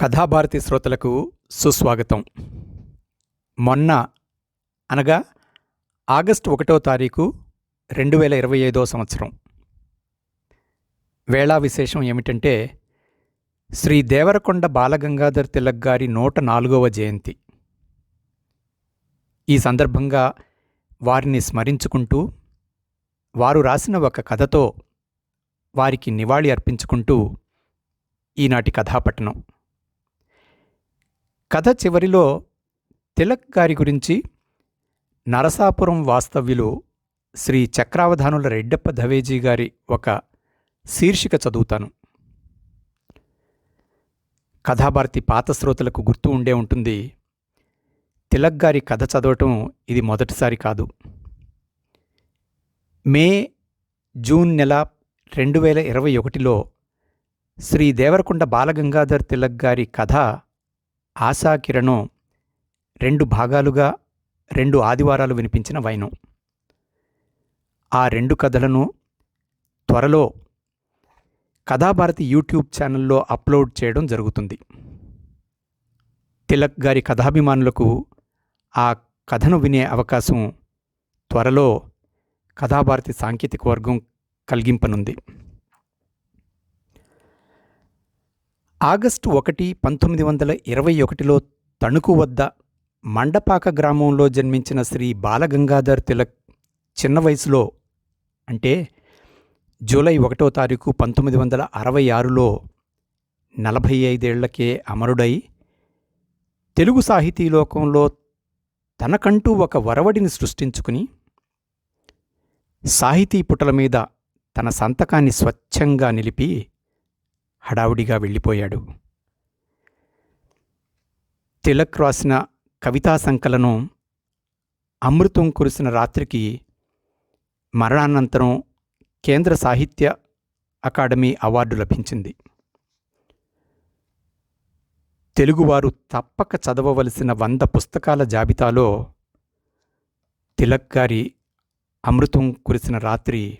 కథాభారతి శ్రోతలకు సుస్వాగతం. మొన్న అనగా ఆగస్టు ఒకటో తారీఖు రెండు వేల ఇరవై ఐదో సంవత్సరం. వేళా విశేషం ఏమిటంటే శ్రీ దేవరకొండ బాలగంగాధర్ తిలక్ గారి నూట నాలుగవ జయంతి. ఈ సందర్భంగా వారిని స్మరించుకుంటూ వారు రాసిన ఒక కథతో వారికి నివాళి అర్పించుకుంటూ ఈనాటి కథాపట్టణం. కథ చివరిలో తిలక్ గారి గురించి నరసాపురం వాస్తవ్యులు శ్రీ చక్రావధానుల రెడ్డప్ప ధవేజీ గారి ఒక శీర్షిక చదువుతాను. కథాభారతి పాత శ్రోతలకు గుర్తు ఉండే ఉంటుంది. తిలక్ గారి కథ చదవటం ఇది మొదటిసారి కాదు. మే జూన్ నెల రెండు వేల ఇరవై ఒకటిలో శ్రీ దేవరకొండ బాలగంగాధర్ తిలక్ గారి కథ ఆశాకిరణం రెండు భాగాలుగా రెండు ఆదివారాలు వినిపించిన వైనం. ఆ రెండు కథలను త్వరలో కథాభారతి యూట్యూబ్ ఛానల్లో అప్లోడ్ చేయడం జరుగుతుంది. తిలక్ గారి కథాభిమానులకు ఆ కథను వినే అవకాశం త్వరలో కథాభారతి సాంకేతిక వర్గం కలిగింపనుంది. ఆగస్టు ఒకటి పంతొమ్మిది వందల ఇరవై ఒకటిలో తణుకు వద్ద మండపాక గ్రామంలో జన్మించిన శ్రీ బాలగంగాధర్ తిలక్ చిన్న వయసులో అంటే జూలై ఒకటో తారీఖు పంతొమ్మిది వందల అరవై ఆరులో నలభై ఐదేళ్ళకే అమరుడై తెలుగు సాహితీ లోకంలో తనకంటూ ఒక వరవడిని సృష్టించుకుని సాహితీ పుటల మీద తన సంతకాన్ని స్వచ్ఛంగా నిలిపి హడావుడిగా వెళ్ళిపోయాడు. తిలక్ రాసిన కవితా సంకలనం అమృతం కురిసిన రాత్రికి మరణానంతరం కేంద్ర సాహిత్య అకాడమీ అవార్డు లభించింది. తెలుగువారు తప్పక చదవవలసిన వంద పుస్తకాల జాబితాలో తిలక్ గారి అమృతం కురిసిన రాత్రి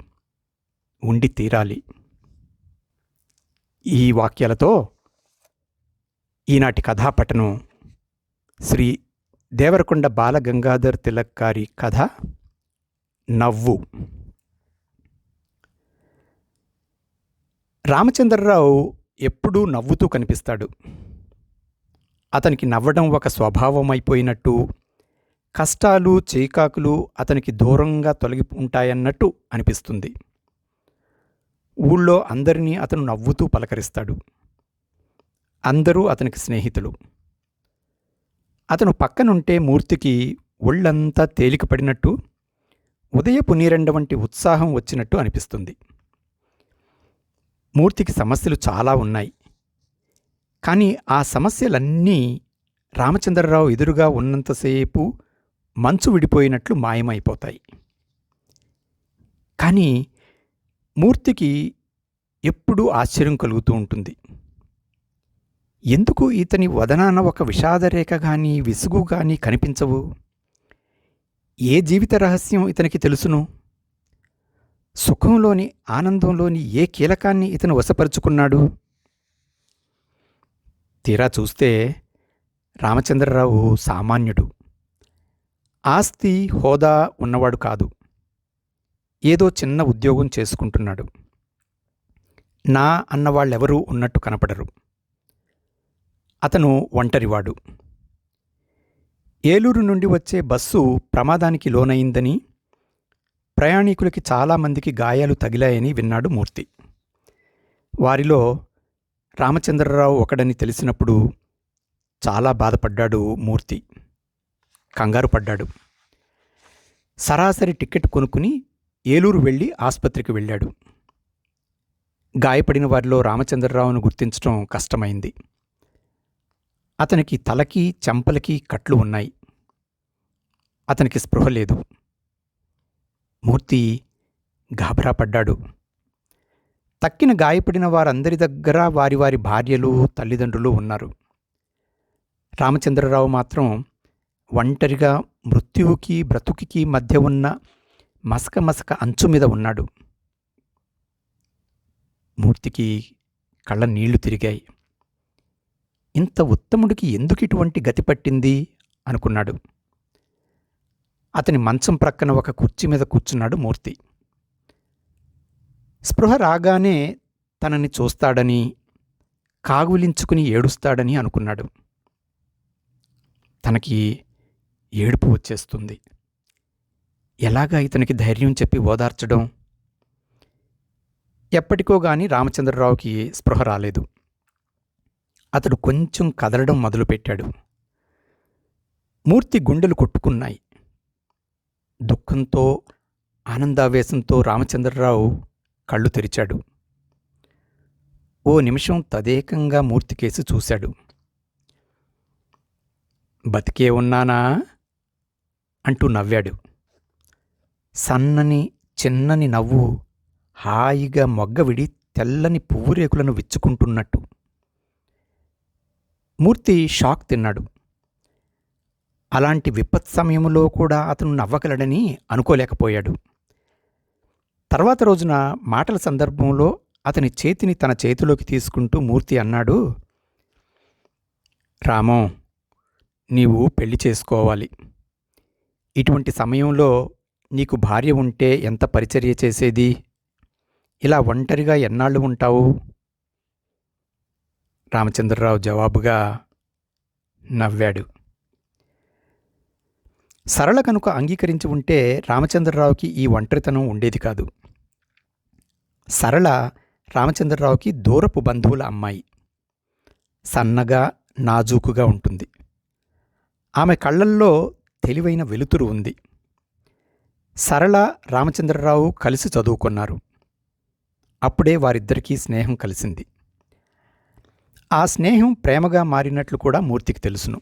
ఉండి తీరాలి. ఈ వాక్యాలతో ఈనాటి కథాపటనం శ్రీ దేవరకొండ బాలగంగాధర్ తిలక్ గారి కథ నవ్వు. రామచంద్రరావు ఎప్పుడూ నవ్వుతూ కనిపిస్తాడు. అతనికి నవ్వడం ఒక స్వభావం అయిపోయినట్టు కష్టాలు చీకాకులు అతనికి దూరంగా తొలగి ఉంటాయన్నట్టు అనిపిస్తుంది. ఊళ్ళో అందరినీ అతను నవ్వుతూ పలకరిస్తాడు. అందరూ అతనికి స్నేహితులు. అతను పక్కనుంటే మూర్తికి ఒళ్ళంతా తేలికపడినట్టు ఉదయపు నీరెండ వంటి ఉత్సాహం వచ్చినట్టు అనిపిస్తుంది. మూర్తికి సమస్యలు చాలా ఉన్నాయి. కానీ ఆ సమస్యలన్నీ రామచంద్రరావు ఎదురుగా ఉన్నంతసేపు మంచు విడిపోయినట్లు మాయమైపోతాయి. కానీ మూర్తికి ఎప్పుడూ ఆశ్చర్యం కలుగుతూ ఉంటుంది. ఎందుకు ఇతని వదనాన ఒక విషాదరేఖ కానీ విసుగు కానీ కనిపించవు? ఏ జీవిత రహస్యం ఇతనికి తెలుసును? సుఖంలోని ఆనందంలోని ఏ కీలకాన్ని ఇతను వశపరుచుకున్నాడు? తీరా చూస్తే రామచంద్రరావు సామాన్యుడు. ఆస్తి హోదా ఉన్నవాడు కాదు. ఏదో చిన్న ఉద్యోగం చేసుకుంటున్నాడు. నా అన్నవాళ్ళెవరూ ఉన్నట్టు కనపడరు. అతను ఒంటరివాడు. ఏలూరు నుండి వచ్చే బస్సు ప్రమాదానికి లోనయిందని ప్రయాణికులకి చాలామందికి గాయాలు తగిలాయని విన్నాడు మూర్తి. వారిలో రామచంద్రరావు ఒకడని తెలిసినప్పుడు చాలా బాధపడ్డాడు మూర్తి. కంగారు పడ్డాడు. సరాసరి టికెట్ కొనుక్కుని ఏలూరు వెళ్ళి ఆసుపత్రికి వెళ్ళాడు. గాయపడిన వారిలో రామచంద్రరావును గుర్తించడం కష్టమైంది. అతనికి తలకి చెంపలకి కట్లు ఉన్నాయి. అతనికి స్పృహ లేదు. మూర్తి గాబరా పడ్డాడు. తక్కిన గాయపడిన వారందరి దగ్గర వారి వారి భార్యలు తల్లిదండ్రులు ఉన్నారు. రామచంద్రరావు మాత్రం ఒంటరిగా మృత్యువుకి బ్రతుకికి మధ్య ఉన్న మసక మసక అంచు మీద ఉన్నాడు. మూర్తికి కళ్ళ నీళ్ళు తిరిగాయి. ఇంత ఉత్తముడికి ఎందుకు ఇటువంటి గతి పట్టింది? అనుకున్నాడు. అతని మంచం ప్రక్కన ఒక కుర్చీ మీద కూర్చున్నాడు మూర్తి. స్పృహ రాగానే తనని చూస్తాడని కాగులించుకుని ఏడుస్తాడని అనుకున్నాడు. తనకి ఏడుపు వచ్చేస్తుంది. ఎలాగా ఇతనికి ధైర్యం చెప్పి ఓదార్చడం? ఎప్పటికో గాని రామచంద్రరావుకి స్పృహ రాలేదు. అతడు కొంచెం కదలడం మొదలుపెట్టాడు. మూర్తి గుండెలు కొట్టుకున్నాయి. దుఃఖంతో ఆనందావేశంతో రామచంద్రరావు కళ్ళు తెరిచాడు. ఓ నిమిషం తదేకంగా మూర్తి కేసి చూశాడు. బతికే ఉన్నానా? అంటూ నవ్వాడు. సన్నని చిన్నని నవ్వు హాయిగా మొగ్గవిడి తెల్లని పువ్వురేకులను విచ్చుకుంటున్నట్టు. మూర్తి షాక్ తిన్నాడు. అలాంటి విపత్ సమయంలో కూడా అతను నవ్వగలడని అనుకోలేకపోయాడు. తర్వాత రోజున మాటల సందర్భంలో అతని చేతిని తన చేతిలోకి తీసుకుంటూ మూర్తి అన్నాడు రామం నీవు పెళ్ళి చేసుకోవాలి. ఇటువంటి సమయంలో నీకు భార్య ఉంటే ఎంత పరిచర్య చేసేది? ఇలా ఒంటరిగా ఎన్నాళ్ళు ఉంటావు? రామచంద్రరావు జవాబుగా నవ్వాడు. సరళ కనుక అంగీకరించి ఉంటే రామచంద్రరావుకి ఈ ఒంటరితనం ఉండేది కాదు. సరళ రామచంద్రరావుకి దూరపు బంధువుల అమ్మాయి. సన్నగా నాజూకుగా ఉంటుంది. ఆమె కళ్ళల్లో తెలివైన వెలుతురు ఉంది. సరళ రామచంద్రరావు కలిసి చదువుకున్నారు. అప్పుడే వారిద్దరికీ స్నేహం కలిసింది. ఆ స్నేహం ప్రేమగా మారినట్లు కూడా మూర్తికి తెలుసును.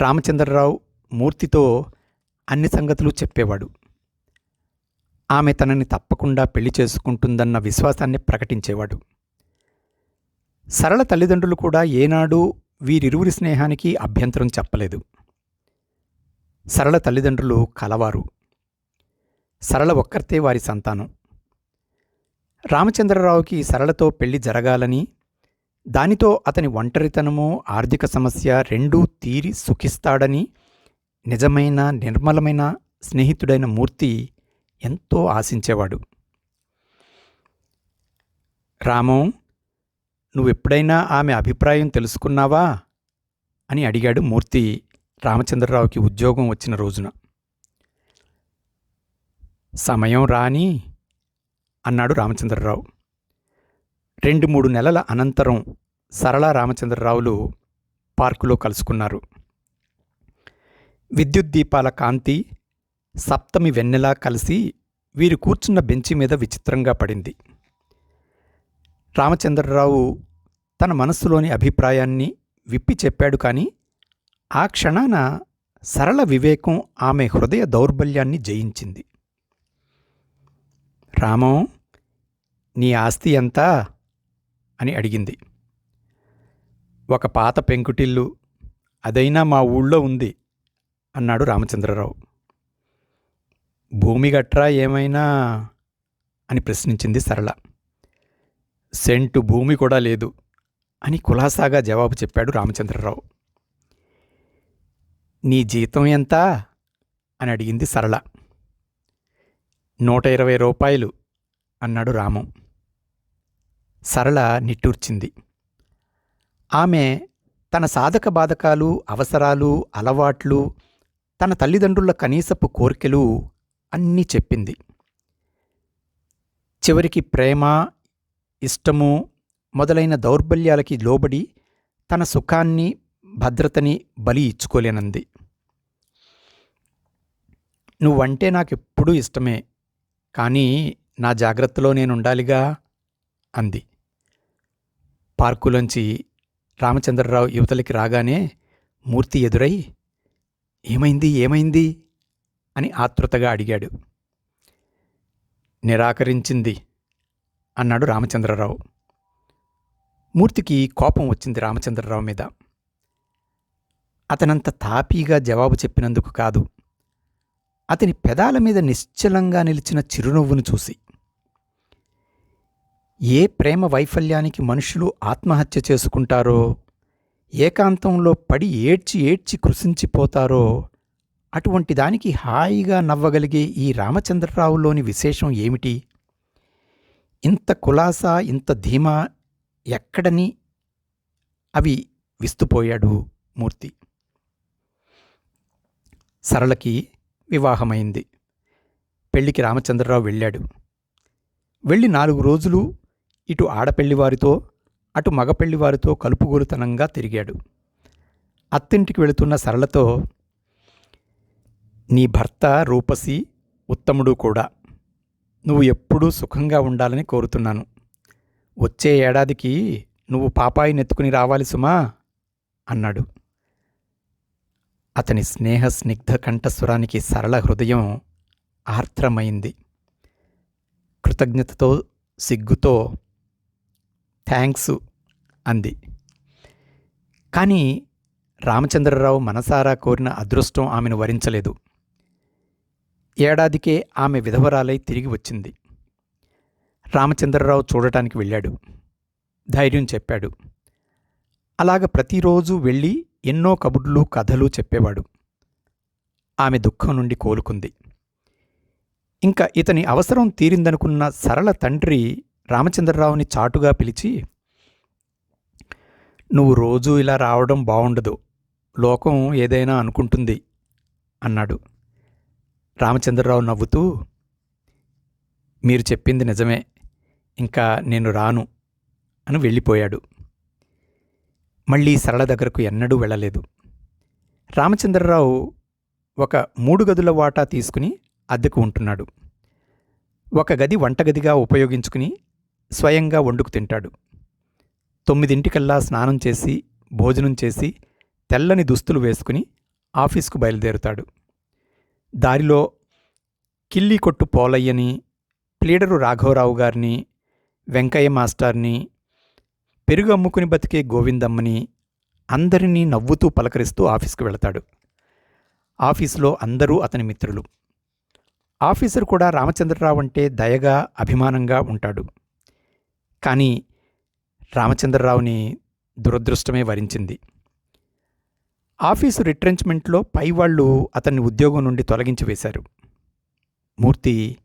రామచంద్రరావు మూర్తితో అన్ని సంగతులు చెప్పేవాడు. ఆమె తనని తప్పకుండా పెళ్ళి చేసుకుంటుందన్న విశ్వాసాన్ని ప్రకటించేవాడు. సరళ తల్లిదండ్రులు కూడా ఏనాడు వీరిరువురి స్నేహానికి అభ్యంతరం చెప్పలేదు. సరళ తల్లిదండ్రులు కలవారు. సరళ ఒక్కర్తే వారి సంతానం. రామచంద్రరావుకి సరళతో పెళ్ళి జరగాలని దానితో అతని ఒంటరితనము ఆర్థిక సమస్య రెండూ తీరి సుఖిస్తాడని నిజమైన నిర్మలమైన స్నేహితుడైన మూర్తి ఎంతో ఆశించేవాడు. రామం నువ్వెప్పుడైనా ఆమె అభిప్రాయం తెలుసుకున్నావా? అని అడిగాడు మూర్తి రామచంద్రరావుకి ఉద్యోగం వచ్చిన రోజున. సమయం రాని అన్నాడు రామచంద్రరావు. రెండు మూడు నెలల అనంతరం సరళ రామచంద్రరావులు పార్కులో కలుసుకున్నారు. విద్యుత్ దీపాల కాంతి సప్తమి వెన్నెలా కలిసి వీరు కూర్చున్న బెంచి మీద విచిత్రంగా పడింది. రామచంద్రరావు తన మనస్సులోని అభిప్రాయాన్ని విప్పి చెప్పాడు కానీ ఆ క్షణాన సరళ వివేకం ఆమె హృదయ దౌర్బల్యాన్ని జయించింది. రామం నీ ఆస్తి ఎంత? అని అడిగింది. ఒక పాత పెంకుటిల్లు అదైనా మా ఊళ్ళో ఉంది అన్నాడు రామచంద్రరావు. భూమి గట్రా ఏమైనా? అని ప్రశ్నించింది సరళ. సెంటు భూమి కూడా లేదు అని కులాసాగా జవాబు చెప్పాడు రామచంద్రరావు. నీ జీతం ఎంత? అని అడిగింది సరళ. నూట ఇరవై రూపాయలు అన్నాడు రాము. సరళ నిట్టూర్చింది. ఆమె తన సాధక బాధకాలు అవసరాలు అలవాట్లు తన తల్లిదండ్రుల కనీసపు కోరికలు అన్నీ చెప్పింది. చివరికి ప్రేమ ఇష్టము మొదలైన దౌర్బల్యాలకి లోబడి తన సుఖాన్ని భద్రతని బలి ఇచ్చుకోలేనంది. నువ్వంటే నాకెప్పుడూ ఇష్టమే కానీ నా జాగ్రత్తలో నేనుండాలిగా అంది. పార్కులోంచి రామచంద్రరావు యువతలకి రాగానే మూర్తి ఎదురై ఏమైంది? ఏమైంది? అని ఆతృతగా అడిగాడు. నిరాకరించింది అన్నాడు రామచంద్రరావు. మూర్తికి కోపం వచ్చింది రామచంద్రరావు మీద. అతనంత తాపీగా జవాబు చెప్పినందుకు కాదు. అతని పెదాల మీద నిశ్చలంగా నిలిచిన చిరునవ్వును చూసి. ఏ ప్రేమ వైఫల్యానికి మనుషులు ఆత్మహత్య చేసుకుంటారో ఏకాంతంలో పడి ఏడ్చి ఏడ్చి కృషించిపోతారో అటువంటి దానికి హాయిగా నవ్వగలిగే ఈ రామచంద్రరావులోని విశేషం ఏమిటి? ఇంత కులాస ఇంత ధీమా ఎక్కడని అవి విస్తుపోయాడు మూర్తి. సరళకి వివాహమైంది. పెళ్ళికి రామచంద్రరావు వెళ్ళాడు. వెళ్ళి నాలుగు రోజులు ఇటు ఆడపెళ్ళివారితో అటు మగపెళ్ళివారితో కలుపుగోలుతనంగా తిరిగాడు. అత్తింటికి వెళుతున్న సరళతో నీ భర్త రూపసి ఉత్తముడు కూడా. నువ్వు ఎప్పుడూ సుఖంగా ఉండాలని కోరుతున్నాను. వచ్చే ఏడాదికి నువ్వు పాపాయి నెత్తుకుని రావాలి సుమా అన్నాడు. అతని స్నేహ స్నిగ్ధ కంఠస్వరానికి సరళ హృదయం ఆర్ద్రమైంది. కృతజ్ఞతతో సిగ్గుతో థ్యాంక్స్ అంది. కానీ రామచంద్రరావు మనసారా కోరిన అదృష్టం ఆమెను వరించలేదు. ఏడాదికే ఆమె విధవరాలై తిరిగి వచ్చింది. రామచంద్రరావు చూడటానికి వెళ్ళాడు. ధైర్యం చెప్పాడు. అలాగ ప్రతిరోజు వెళ్ళి ఎన్నో కబుర్లు కథలు చెప్పేవాడు. ఆమె దుఃఖం నుండి కోలుకుంది. ఇంకా ఇతని అవసరం తీరిందనుకున్న సరళ తండ్రి రామచంద్రరావుని చాటుగా పిలిచి నువ్వు రోజూ ఇలా రావడం బాగుండదు లోకం ఏదైనా అనుకుంటుంది అన్నాడు. రామచంద్రరావు నవ్వుతూ మీరు చెప్పింది నిజమే. ఇంకా నేను రాను అని వెళ్ళిపోయాడు. మళ్ళీ సరళ దగ్గరకు ఎన్నడూ వెళ్ళలేదు. రామచంద్రరావు ఒక మూడు గదుల వాటా తీసుకుని అద్దెకు ఉంటున్నాడు. ఒక గది వంటగదిగా ఉపయోగించుకుని స్వయంగా వండుకు తింటాడు. తొమ్మిదింటికల్లా స్నానం చేసి భోజనం చేసి తెల్లని దుస్తులు వేసుకుని ఆఫీస్కు బయలుదేరుతాడు. దారిలో కిల్లి కొట్టు పోలయ్యని ప్లీడరు రాఘవరావు గారిని వెంకయ్య మాస్టార్ని పెరుగు అమ్ముకుని బతికే గోవిందమ్మని అందరినీ నవ్వుతూ పలకరిస్తూ ఆఫీస్కు వెళతాడు. ఆఫీసులో అందరూ అతని మిత్రులు. ఆఫీసర్ కూడా రామచంద్రరావు అంటే దయగా అభిమానంగా ఉంటాడు. కానీ రామచంద్రరావుని దురదృష్టమే వరించింది. ఆఫీసు రిట్రెంచ్మెంట్లో పైవాళ్ళు అతన్ని ఉద్యోగం నుండి తొలగించి వేశారు. మూర్తి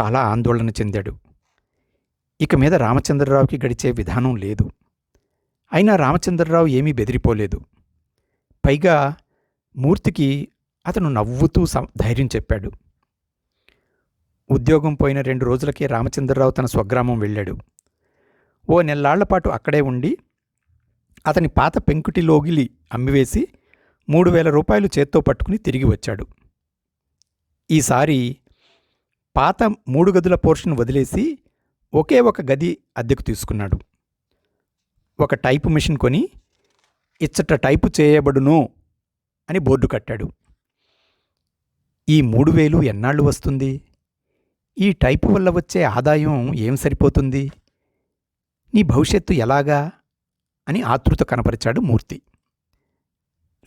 చాలా ఆందోళన చెందాడు. ఇక మీద రామచంద్రరావుకి గడిచే విధానం లేదు. అయినా రామచంద్రరావు ఏమీ బెదిరిపోలేదు. పైగా మూర్తికి అతను నవ్వుతూ ధైర్యం చెప్పాడు. ఉద్యోగం పోయిన రెండు రోజులకే రామచంద్రరావు తన స్వగ్రామం వెళ్ళాడు. ఓ నెల్లాళ్ళపాటు అక్కడే ఉండి అతని పాత పెంకుటి లోగిలి అమ్మివేసి మూడు వేల రూపాయలు చేత్తో పట్టుకుని తిరిగి వచ్చాడు. ఈసారి పాత మూడు గదుల పోర్షన్ వదిలేసి ఒకే ఒక గది అద్దెకు తీసుకున్నాడు. ఒక టైపు మిషన్ కొని ఇచ్చట టైపు చేయబడును అని బోర్డు కట్టాడు. ఈ మూడు వేలు ఎన్నాళ్ళు వస్తుంది? ఈ టైపు వల్ల వచ్చే ఆదాయం ఏం సరిపోతుంది? నీ భవిష్యత్తు ఎలాగా? అని ఆతృత కనపరిచాడు మూర్తి.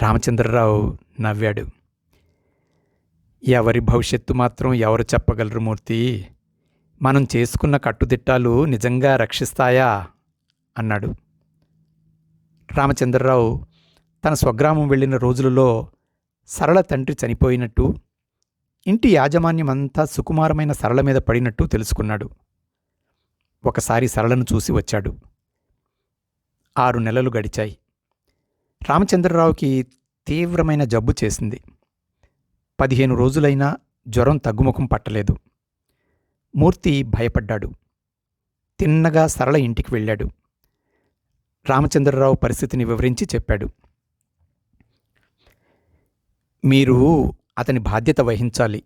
రామచంద్రరావు నవ్వాడు. ఎవరి భవిష్యత్తు మాత్రం ఎవరు చెప్పగలరు మూర్తి? మనం చేసుకున్న కట్టుదిట్టాలు నిజంగా రక్షిస్తాయా? అన్నాడు. రామచంద్రరావు తన స్వగ్రామం వెళ్ళిన రోజులలో సరళ తండ్రి చనిపోయినట్టు ఇంటి యాజమాన్యమంతా సుకుమారమైన సరళ మీద పడినట్టు తెలుసుకున్నాడు. ఒకసారి సరళను చూసి వచ్చాడు. ఆరు నెలలు గడిచాయి. రామచంద్రరావుకి తీవ్రమైన జబ్బు చేసింది. పదిహేను రోజులైనా జ్వరం తగ్గుముఖం పట్టలేదు. మూర్తి భయపడ్డాడు. తిన్నగా సరళ ఇంటికి వెళ్ళాడు. రామచంద్రరావు పరిస్థితిని వివరించి చెప్పాడు. మీరు అతని బాధ్యత వహించాలి.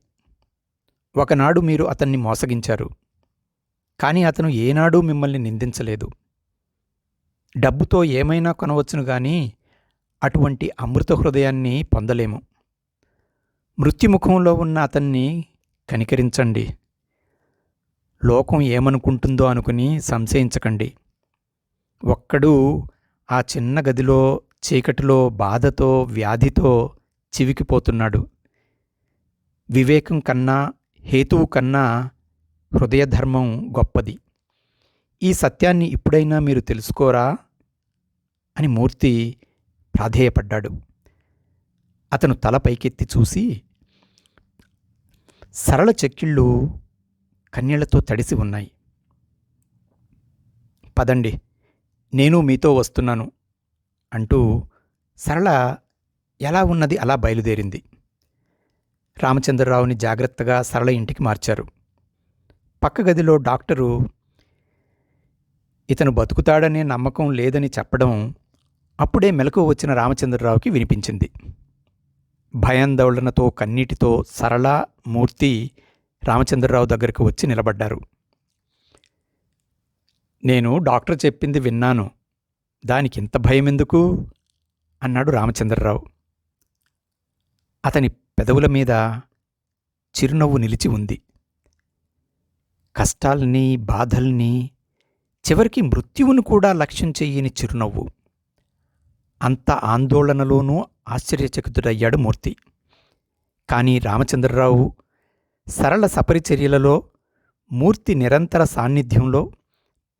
ఒకనాడు మీరు అతన్ని మోసగించారు. కానీ అతను ఏనాడూ మిమ్మల్ని నిందించలేదు. డబ్బుతో ఏమైనా కొనవచ్చును కానీ అటువంటి అమృత హృదయాన్ని పొందలేము. మృత్యుముఖంలో ఉన్న అతన్ని కనికరించండి. లోకం ఏమనుకుంటుందో అనుకుని సంశయించకండి. ఒక్కడు ఆ చిన్న గదిలో చీకటిలో బాధతో వ్యాధితో చివికిపోతున్నాడు. వివేకం కన్నా హేతువు కన్నా హృదయధర్మం గొప్పది. ఈ సత్యాన్ని ఇప్పుడైనా మీరు తెలుసుకోరా? అని మూర్తి ప్రాధేయపడ్డాడు. అతను తల పైకెత్తి చూసి సరళ చెక్కిళ్ళు కన్నీళ్ళతో తడిసి ఉన్నాయి. పదండి నేను మీతో వస్తున్నాను అంటూ సరళ ఎలా ఉన్నది అలా బయలుదేరింది. రామచంద్రరావుని జాగ్రత్తగా సరళ ఇంటికి మార్చారు. పక్క గదిలో డాక్టరు ఇతను బతుకుతాడనే నమ్మకం లేదని చెప్పడం అప్పుడే మెలకు వచ్చిన రామచంద్రరావుకి వినిపించింది. భయాందోళనతో కన్నీటితో సరళ మూర్తి రామచంద్రరావు దగ్గరకు వచ్చి నిలబడ్డారు. నేను డాక్టర్ చెప్పింది విన్నాను. దానికి ఇంత భయం ఎందుకు అన్నాడు రామచంద్రరావు. అతని పెదవుల మీద చిరునవ్వు నిలిచి ఉంది. కష్టాల్ని బాధల్ని చివరికి మృత్యువును కూడా లక్ష్యం చెయ్యని చిరునవ్వు. అంత ఆందోళనలోనూ ఆశ్చర్యచకితుడయ్యాడు మూర్తి. కానీ రామచంద్రరావు సరళ సపరిచర్యలలో మూర్తి నిరంతర సాన్నిధ్యంలో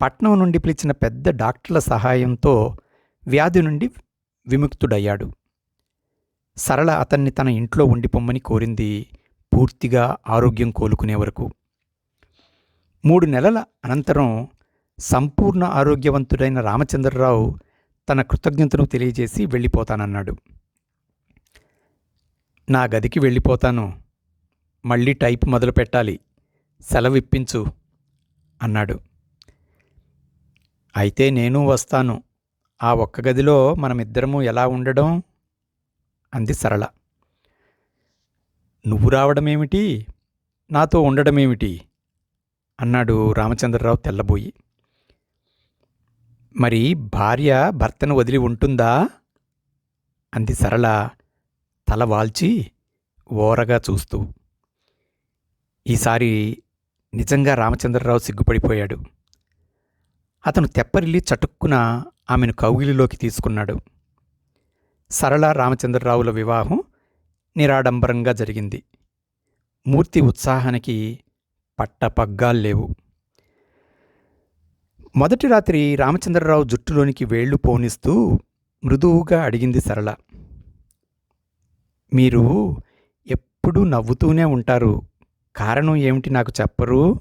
పట్నం నుండి పిలిచిన పెద్ద డాక్టర్ల సహాయంతో వ్యాధి నుండి విముక్తుడయ్యాడు. సరళ అతన్ని తన ఇంట్లో ఉండిపోమ్మని కోరింది పూర్తిగా ఆరోగ్యం కోలుకునే వరకు. మూడు నెలల అనంతరం సంపూర్ణ ఆరోగ్యవంతుడైన రామచంద్రరావు తన కృతజ్ఞతను తెలియజేసి వెళ్ళిపోతానన్నాడు. నా గదికి వెళ్ళిపోతాను. మళ్ళీ టైప్ మొదలు పెట్టాలి. సెలవిప్పించు అన్నాడు. అయితే నేను వస్తాను. ఆ ఒక్క గదిలో మనమిద్దరము ఎలా ఉండడం? అంది సరళ. నువ్వు రావడమేమిటి? నాతో ఉండడమేమిటి? అన్నాడు రామచంద్రరావు తెల్లబోయి. మరి భార్య భర్తను వదిలి ఉంటుందా? అంది సరళ తల వాల్చి ఓరగా చూస్తూ. ఈసారి నిజంగా రామచంద్రరావు సిగ్గుపడిపోయాడు. అతను తెప్పరిల్లి చటుక్కున ఆమెను కౌగిలిలోకి తీసుకున్నాడు. సరళ రామచంద్రరావుల వివాహం నిరాడంబరంగా జరిగింది. మూర్తి ఉత్సాహానికి పట్టపగ్గాల్లేవు మొదటి రాత్రి రామచంద్రరావు జుట్టులోనికి వేళ్ళు పోనిస్తూ మృదువుగా అడిగింది సరళ మీరు ఎప్పుడూ నవ్వుతూనే ఉంటారు కారణం ఏమిటి నాకు చెప్పరు?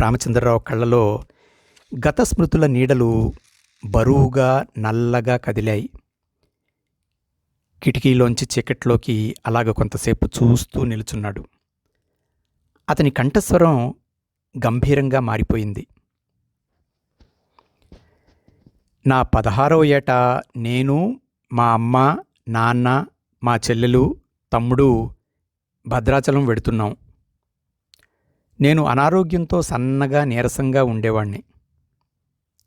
రామచంద్రరావు కళ్ళలో గత స్మృతుల నీడలు బరువుగా నల్లగా కదిలాయి. కిటికీలోంచి చీకట్లోకి అలాగ కొంతసేపు చూస్తూ నిలుచున్నాడు. అతని కంఠస్వరం గంభీరంగా మారిపోయింది. నా పదహారవ ఏట నేను మా అమ్మ నాన్న మా చెల్లెలు తమ్ముడు భద్రాచలం వెడుతున్నాం. నేను అనారోగ్యంతో సన్నగా నీరసంగా ఉండేవాణ్ణి.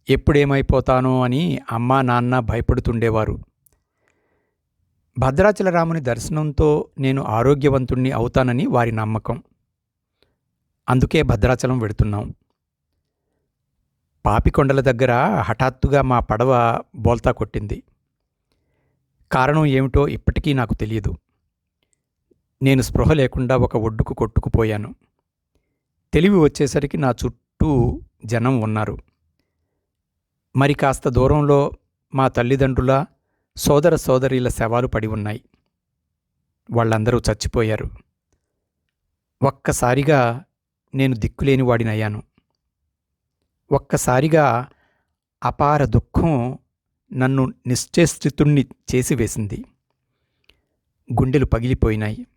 ఎప్పుడేమైపోతానో అని అమ్మ నాన్న భయపడుతుండేవారు. భద్రాచల రాముని దర్శనంతో నేను ఆరోగ్యవంతుణ్ణి అవుతానని వారి నమ్మకం. అందుకే భద్రాచలం వెడుతున్నాం. పాపికొండల దగ్గర హఠాత్తుగా మా పడవ బోల్తా కొట్టింది. కారణం ఏమిటో ఇప్పటికీ నాకు తెలియదు. నేను స్పృహ లేకుండా ఒక ఒడ్డుకు కొట్టుకుపోయాను. తెలివి వచ్చేసరికి నా చుట్టూ జనం ఉన్నారు. మరి కాస్త దూరంలో మా తల్లిదండ్రుల సోదర సోదరీల శవాలు పడి ఉన్నాయి. వాళ్ళందరూ చచ్చిపోయారు. ఒక్కసారిగా నేను దిక్కులేని వాడినయ్యాను. ఒక్కసారిగా అపార దుఃఖం నన్ను నిశ్చేష్టితుణ్ణి చేసివేసింది. గుండెలు పగిలిపోయినాయి.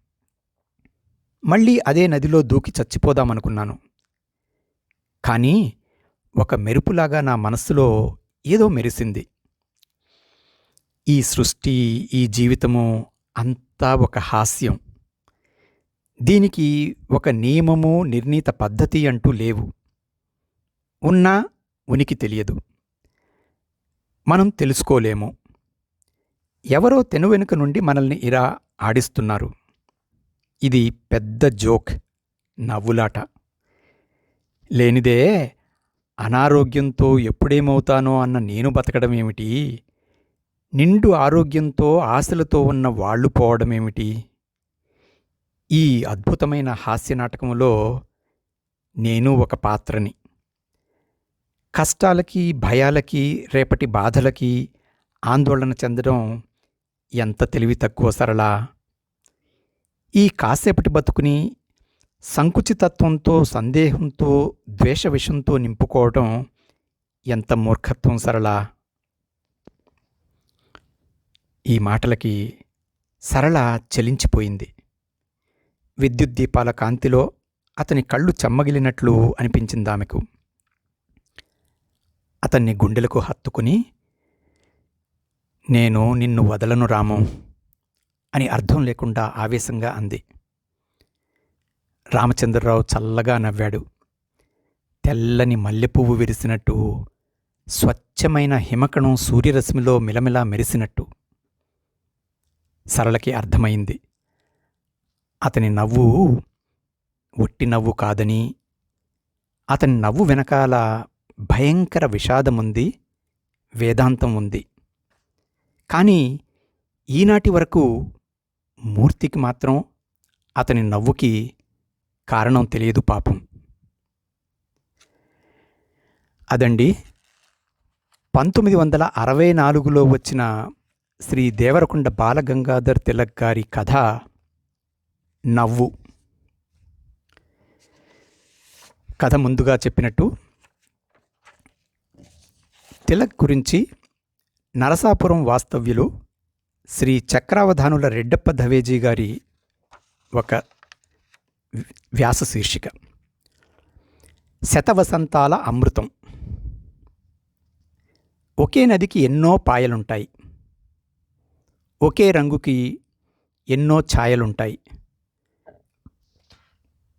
మళ్ళీ అదే నదిలో దూకి చచ్చిపోదామనుకున్నాను. కానీ ఒక మెరుపులాగా నా మనస్సులో ఏదో మెరిసింది. ఈ సృష్టి ఈ జీవితము అంతా ఒక హాస్యం. దీనికి ఒక నియమము నిర్ణీత పద్ధతి అంటూ లేవు. ఉన్నా ఉనికి తెలియదు. మనం తెలుసుకోలేము. ఎవరో తెను వెనుక నుండి మనల్ని ఇలా ఆడిస్తున్నారు. ఇది పెద్ద జోక్ నవ్వులాట. లేనిదే అనారోగ్యంతో ఎప్పుడేమవుతానో అన్న నేను బతకడం ఏమిటి నిండు ఆరోగ్యంతో ఆశలతో ఉన్న వాళ్ళు పోవడమేమిటి? ఈ అద్భుతమైన హాస్య నాటకంలో నేను ఒక పాత్రని. కష్టాలకి భయాలకి రేపటి బాధలకి ఆందోళన చెందడం ఎంత తెలివి తక్కువ సరళ? ఈ కాసేపటి బతుకుని సంకుచితత్వంతో సందేహంతో ద్వేష విషంతో నింపుకోవడం ఎంత మూర్ఖత్వం సరళ? ఈ మాటలకి సరళ చలించిపోయింది. విద్యుత్ దీపాల కాంతిలో అతని కళ్ళు చెమ్మగిలినట్లు అనిపించింది ఆమెకు అతన్ని గుండెలకు హత్తుకుని నేను నిన్ను వదలను రాము. అని అర్థం లేకుండా ఆవేశంగా అంది. రామచంద్రరావు చల్లగా నవ్వాడు. తెల్లని మల్లెపువ్వు విరిసినట్టు స్వచ్ఛమైన హిమకణం సూర్యరశ్మిలో మిలమిలా మెరిసినట్టు. సరళకి అర్థమైంది. అతని నవ్వు ఒట్టి నవ్వు కాదని అతని నవ్వు వెనకాల భయంకర విషాదముంది వేదాంతం ఉంది కానీ ఈనాటి వరకు మూర్తికి మాత్రం అతని నవ్వుకి కారణం తెలియదు పాపం. అదండి పంతొమ్మిది వందల అరవై నాలుగులో వచ్చిన శ్రీ దేవరకొండ బాలగంగాధర్ తిలక్ గారి కథ నవ్వు. కథ ముందుగా చెప్పినట్టు తిలక్ గురించి నరసాపురం వాస్తవ్యులు శ్రీ చక్రావధానుల రెడ్డప్ప ధవేజీ గారి ఒక వ్యాస శీర్షిక. శతవసంతాల అమృతం. ఒకే నదికి ఎన్నో పాయలుంటాయి. ఒకే రంగుకి ఎన్నో ఛాయలుంటాయి.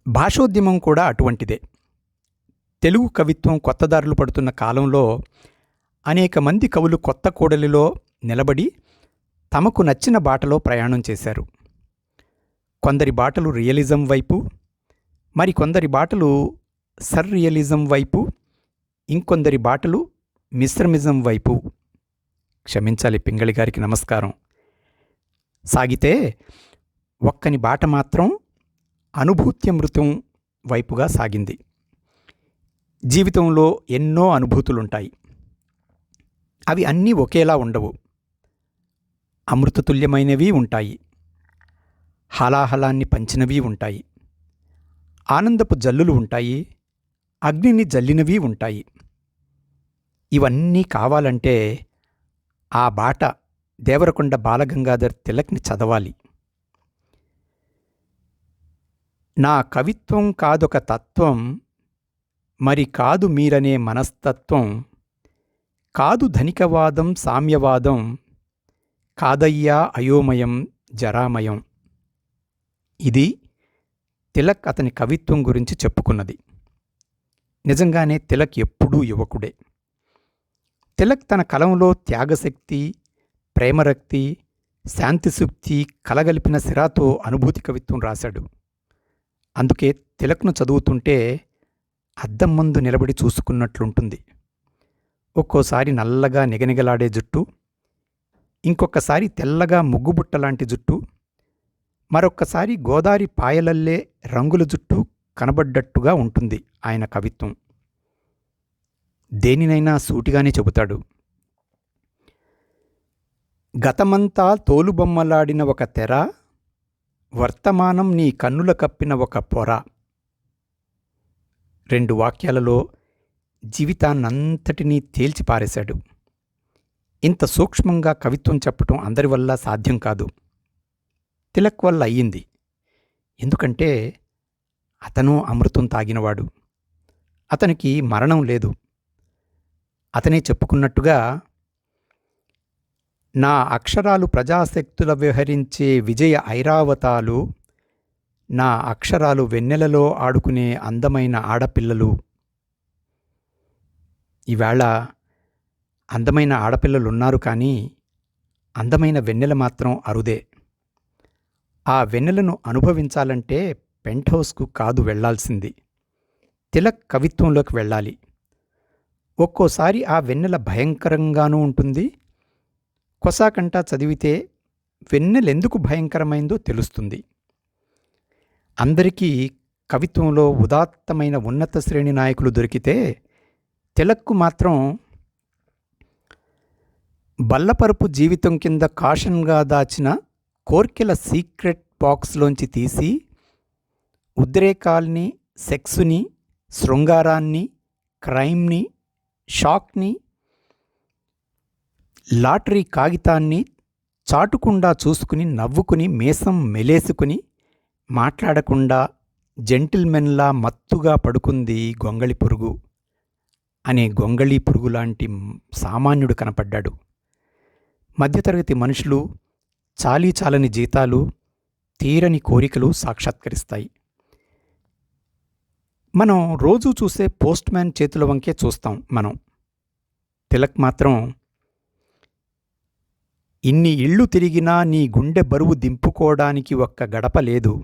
భాషోద్యమం కూడా అటువంటిదే. తెలుగు కవిత్వం కొత్త దారులు పడుతున్న కాలంలో అనేక మంది కవులు కొత్త కూడలిలో నిలబడి తమకు నచ్చిన బాటలో ప్రయాణం చేశారు. కొందరి బాటలు రియలిజం వైపు మరి కొందరి బాటలు సర్ రియలిజం వైపు ఇంకొందరి బాటలు మిశ్రమిజం వైపు. క్షమించాలి పింగళి గారికి నమస్కారం. సాగితే ఒక్కని బాట మాత్రం అనుభూత్యమృతం వైపుగా సాగింది. జీవితంలో ఎన్నో అనుభూతులుంటాయి. అవి అన్నీ ఒకేలా ఉండవు. అమృతతుల్యమైనవి ఉంటాయి. హలాహలాన్ని పంచినవి ఉంటాయి. ఆనందపు జల్లులు ఉంటాయి. అగ్నిని జల్లినవి ఉంటాయి. ఇవన్నీ కావాలంటే ఆ బాట దేవరకొండ బాలగంగాధర్ తిలక్ని చదవాలి. నా కవిత్వం కాదొక తత్వం మరి కాదు మీరనే మనస్తత్వం. కాదు ధనికవాదం సామ్యవాదం కాదయ్యా అయోమయం జరామయం. ఇది తిలక్ అతని కవిత్వం గురించి చెప్పుకున్నది. నిజంగానే తిలక్ ఎప్పుడూ యువకుడే. తిలక్ తన కలంలో త్యాగశక్తి ప్రేమరక్తి శాంతిశుక్తి కలగలిపిన సిరాతో అనుభూతి కవిత్వం రాశాడు. అందుకే తిలక్ను చదువుతుంటే అద్దం ముందు నిలబడి చూసుకున్నట్లుంటుంది. ఒక్కోసారి నల్లగా నిగనిగలాడే జుట్టు ఇంకొకసారి తెల్లగా ముగ్గుబుట్ట లాంటి జుట్టు మరొక్కసారి గోదారి పాయలల్లే రంగుల జుట్టు కనబడ్డట్టుగా ఉంటుంది ఆయన కవిత్వం. దేనినైనా సూటిగానే చెబుతాడు. గతమంతా తోలుబొమ్మలాడిన ఒక తెర వర్తమానం నీ కన్నుల కప్పిన ఒక పొర. రెండు వాక్యాలలో జీవితాన్నంతటినీ తేల్చిపారేశాడు ఇంత సూక్ష్మంగా కవిత్వం చెప్పటం అందరి వల్ల సాధ్యం కాదు. తిలక్ వల్ల అయ్యింది. ఎందుకంటే అతను అమృతం తాగినవాడు. అతనికి మరణం లేదు. అతనే చెప్పుకున్నట్టుగా నా అక్షరాలు ప్రజాశక్తుల వ్యవహరించే విజయ ఐరావతాలు నా అక్షరాలు వెన్నెలలో ఆడుకునే అందమైన ఆడపిల్లలు. ఈవేళ అందమైన ఆడపిల్లలున్నారు కానీ అందమైన వెన్నెల మాత్రం అరుదే. ఆ వెన్నెలను అనుభవించాలంటే పెంట్ హౌస్కు కాదు వెళ్ళాల్సింది. తిలక్ కవిత్వంలోకి వెళ్ళాలి. ఒక్కోసారి ఆ వెన్నెల భయంకరంగానూ ఉంటుంది. కొసాకంటా చదివితే వెన్నెలెందుకు భయంకరమైందో తెలుస్తుంది. అందరికీ కవిత్వంలో ఉదాత్తమైన ఉన్నత శ్రేణి నాయకులు దొరికితే తిలక్కు మాత్రం బల్లపరుపు జీవితం కింద కాషన్గా దాచిన కోర్కెల సీక్రెట్ బాక్స్లోంచి తీసి ఉద్రేకాల్ని సెక్సుని శృంగారాన్ని క్రైమ్ని షాక్ని లాటరీ కాగితాన్ని చాటుకుండా చూసుకుని నవ్వుకుని మీసం మెలేసుకుని మాట్లాడకుండా జెంటిల్మెన్లా మత్తుగా పడుకుంది గొంగళి పురుగు. అనే గొంగళి పురుగు లాంటి సామాన్యుడు కనపడ్డాడు. మధ్యతరగతి మనుషులు చాలీ చాలని జీతాలు తీరని కోరికలు సాక్షాత్కరిస్తాయి. మనం రోజు చూసే పోస్ట్ మ్యాన్ చేతుల వంకే చూస్తాం మనం. తిలక్ మాత్రం ఇన్ని ఇళ్ళు తిరిగినా నీ గుండె బరువు దింపుకోవడానికి ఒక్క గడప లేదు.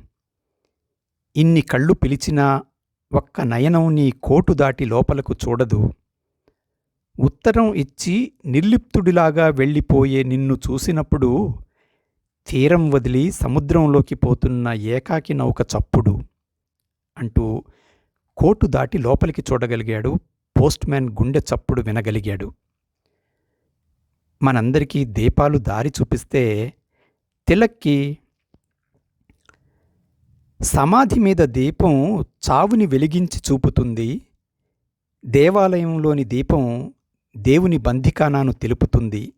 ఇన్ని కళ్ళు పిలిచినా ఒక్క నయనం నీ కోటు దాటి లోపలకు చూడదు. ఉత్తరం ఇచ్చి నిర్లిప్తుడిలాగా వెళ్ళిపోయే నిన్ను చూసినప్పుడు తీరం వదిలి సముద్రంలోకి పోతున్న ఏకాకి నౌక చప్పుడు అంటూ కోటు దాటి లోపలికి చూడగలిగాడు. పోస్ట్ మ్యాన్ గుండె చప్పుడు వినగలిగాడు. మనందరికీ దీపాలు దారి చూపిస్తే తిలక్కి సమాధి మీద దీపం చావుని వెలిగించి చూపుతుంది. దేవాలయంలోని దీపం దేవుని బంధికానాను తెలుపుతుంది.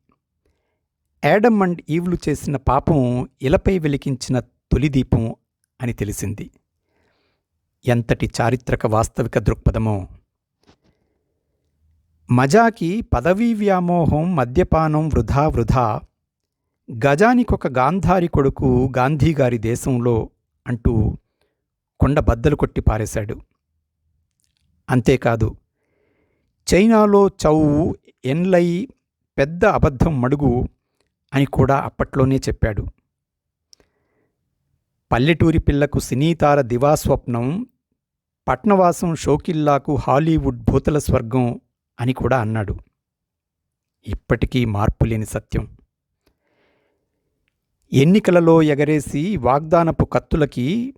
యాడమ్ అండ్ ఈవ్లు చేసిన పాపం ఇలపై వెలిగించిన తొలి దీపం అని తెలిసింది. ఎంతటి చారిత్రక వాస్తవిక దృక్పథమో! మజాకి పదవీ వ్యామోహం మద్యపానం వృధా వృధా గజానికొక గాంధారి కొడుకు గాంధీగారి దేశంలో అంటూ కొండ బద్దలు కొట్టి పారేశాడు. అంతేకాదు చైనాలో చౌవు ఎన్లై పెద్ద అబద్ధం మడుగు అని కూడా అప్పట్లోనే చెప్పాడు. పల్లెటూరి పిల్లకు సినీతార దివాస్వప్నం పట్నవాసం షోకిల్లాకు హాలీవుడ్ భూతల స్వర్గం అని కూడా అన్నాడు. ఇప్పటికీ మార్పులేని సత్యం. ఎన్నికలలో ఎగరేసి వాగ్దానపు కత్తులకి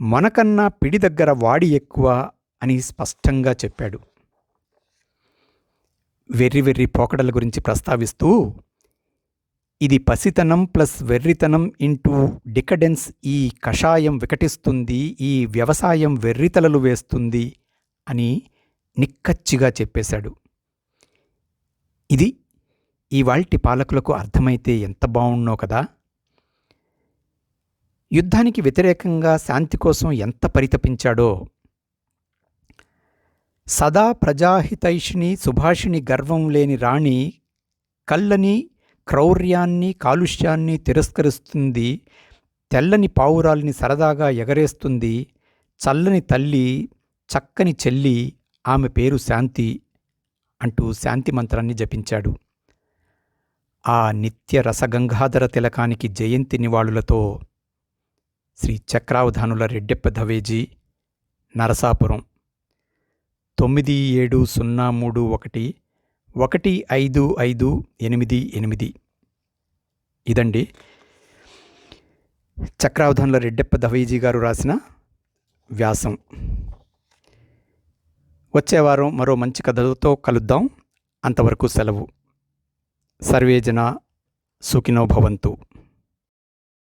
మనకన్నా పిడి దగ్గర వాడి ఎక్కువ అని స్పష్టంగా చెప్పాడు. వెర్రి వెర్రి పోకడల గురించి ప్రస్తావిస్తూ ఇది పసితనం ప్లస్ వెర్రితనం ఇంటూ డికడెన్స్ ఈ కషాయం వికటిస్తుంది ఈ వ్యవసాయం వెర్రితలలు వేస్తుంది అని నిక్కచ్చిగా చెప్పేశాడు. ఇది ఇవాల్టి పాలకులకు అర్థమైతే ఎంత బాగుండో కదా! యుద్ధానికి వ్యతిరేకంగా శాంతి కోసం ఎంత పరితపించాడో సదా ప్రజాహితైషిణి సుభాషిణి గర్వం లేని రాణి కళ్ళని క్రౌర్యాన్ని కాలుష్యాన్ని తిరస్కరిస్తుంది తెల్లని పావురాల్ని సరదాగా ఎగరేస్తుంది చల్లని తల్లి చక్కని చెల్లి ఆమె పేరు శాంతి అంటూ శాంతి మంత్రాన్ని జపించాడు. ఆ నిత్య రసగంగాధర తిలకానికి జయంతి నివాళులతో శ్రీ చక్రావధానుల రెడ్డెప్ప ధవేజీ నరసాపురం తొమ్మిది ఏడు సున్నా మూడు ఒకటి ఒకటి ఐదు ఐదు ఎనిమిది ఎనిమిది. ఇదండి చక్రావధానుల రెడ్డెప్ప దవేజీ గారు రాసిన వ్యాసం. వచ్చే వారం మరో మంచి కథలతో కలుద్దాం. అంతవరకు సెలవు. సర్వేజన సుఖినో భవంతు.